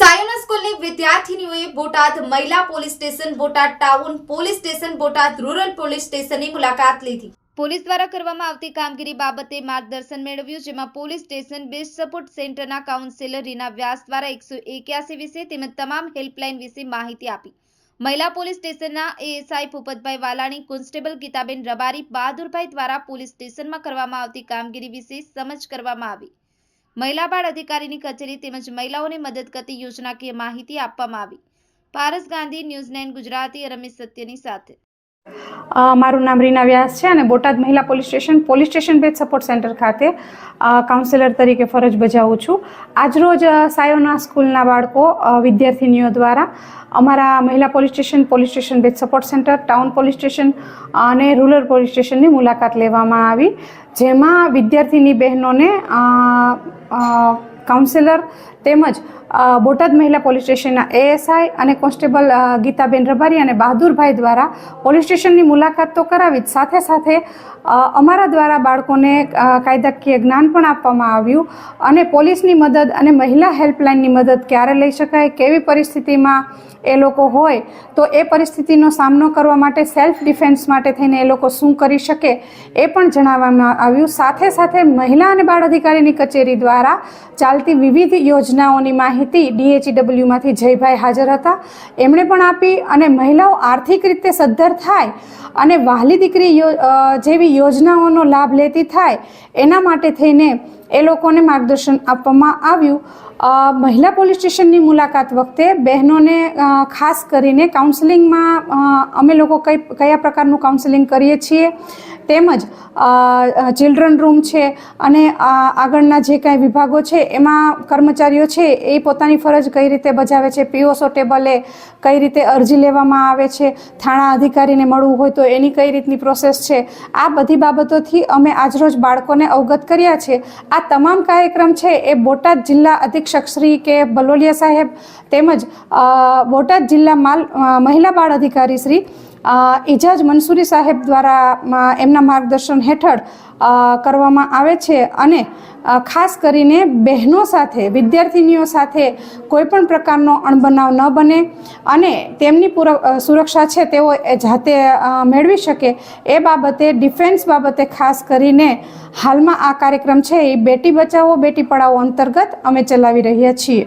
સાયોના સ્કૂલની વિદ્યાર્થીનીઓએ બોટાદ મહિલા police station, Botad town police station, Botad rural police સ્ટેશનની મુલાકાત લીધી. પોલીસ દ્વારા કરવામાં આવતી કામગીરી બાબતે માર્ગદર્શન મેળવ્યું, જેમાં પોલીસ સ્ટેશન બેસ્ટ સપોર્ટ સેન્ટરના કાઉન્સિલર રીના વ્યાસ દ્વારા એકસો એક્યાસી વિશે તેમજ તમામ હેલ્પલાઇન વિશે માહિતી આપી. મહિલા પોલીસ સ્ટેશનના એએસઆઈ ભૂપતભાઈ વાલાણી, કોન્સ્ટેબલ ગીતાબેન રબારી, બહાદુરભાઈ દ્વારા પોલીસ સ્ટેશનમાં કરવામાં આવતી કામગીરી વિશે સમજ કરવામાં આવી. મહિલા બાળ અધિકારીની કચેરી તેમજ મહિલાઓને મદદ કરતી યોજનાકીય માહિતી આપવામાં આવી. પારસ ગાંધી ન્યૂઝ નાઇન ગુજરાતી, રમેશ સત્યની સાથે. મારું નામ રીના વ્યાસ છે અને બોટાદ મહિલા પોલીસ સ્ટેશન પોલીસ સ્ટેશન ભેજ સપોર્ટ સેન્ટર ખાતે કાઉન્સેલર તરીકે ફરજ બજાવું છું. આજરોજ સાયોના સ્કૂલના બાળકો વિદ્યાર્થીનીઓ દ્વારા અમારા મહિલા પોલીસ સ્ટેશન પોલીસ સ્ટેશન ભેજ support centre town police station અને રૂરલ પોલીસ સ્ટેશનની મુલાકાત લેવામાં આવી જેમાં વિદ્યાર્થીની બહેનોને અ, તેમજ બોટાદ મહિલા પોલીસ સ્ટેશનના એએસઆઈ અને કોન્સ્ટેબલ ગીતાબેન રબારી અને બહાદુરભાઈ દ્વારા પોલીસ સ્ટેશનની મુલાકાત તો કરાવી જ. સાથે સાથે અમારા દ્વારા બાળકોને કાયદાકીય જ્ઞાન પણ આપવામાં આવ્યું અને પોલીસની મદદ અને મહિલા હેલ્પલાઇનની મદદ ક્યારે લઈ શકાય, કેવી પરિસ્થિતિમાં એ લોકો હોય, તો એ પરિસ્થિતિનો સામનો કરવા માટે, સેલ્ફ ડિફેન્સ માટે થઈને એ લોકો શું કરી શકે એ પણ જણાવવામાં આવ્યું. સાથે સાથે મહિલા અને બાળ અધિકારીની કચેરી દ્વારા ચાલતી વિવિધ યોજનાઓની માહિતી ડીએચઈડબલ્યુમાંથી જયભાઈ હાજર હતા. એમણે પણ આપી અને મહિલાઓ આર્થિક રીતે સદ્ધર થાય અને વહાલી દીકરી જેવી યોજનાઓનો લાભ લેતી થાય એના માટે થઈને એ લોકોને માર્ગદર્શન આપવામાં આવ્યું. મહિલા પોલીસ સ્ટેશનની મુલાકાત વખતે બહેનોને ખાસ કરીને કાઉન્સેલિંગમાં અમે લોકો કઈ, કયા પ્રકારનું કાઉન્સેલિંગ કરીએ છીએ તેમજ ચિલ્ડ્રન રૂમ છે અને આગળના જે કાંઈ વિભાગો છે એમાં કર્મચારીઓ છે એ પોતાની ફરજ કઈ રીતે બજાવે છે, પીઓસો ટેબલે કઈ રીતે અરજી લેવામાં આવે છે, થાણા અધિકારીને મળવું હોય તો એની કઈ રીતની પ્રોસેસ છે, આ બધી બાબતોથી અમે આજરોજ બાળકોને અવગત કર્યા છે. આ તમામ કાર્યક્રમ છે એ બોટાદ જિલ્લા અધિક્ષક શ્રી કે બલોલિયા સાહેબ તેમજ બોટાદ જિલ્લા માલ મહિલા બાળ અધિકારી શ્રી ઇજાજ મંસૂરી સાહેબ દ્વારા એમના માર્ગદર્શન હેઠળ કરવામાં આવે છે અને ખાસ કરીને બહેનો સાથે, વિદ્યાર્થીનીઓ સાથે કોઈ પણ પ્રકારનો અણબનાવ ન બને અને તેમની પૂર સુરક્ષા છે તેઓ એ જાતે મેળવી શકે. એ બાબતે, ડિફેન્સ બાબતે ખાસ કરીને હાલમાં આ કાર્યક્રમ છે એ બેટી બચાવો, બેટી પઢાઓ અંતર્ગત અમે ચલાવી રહ્યા છીએ.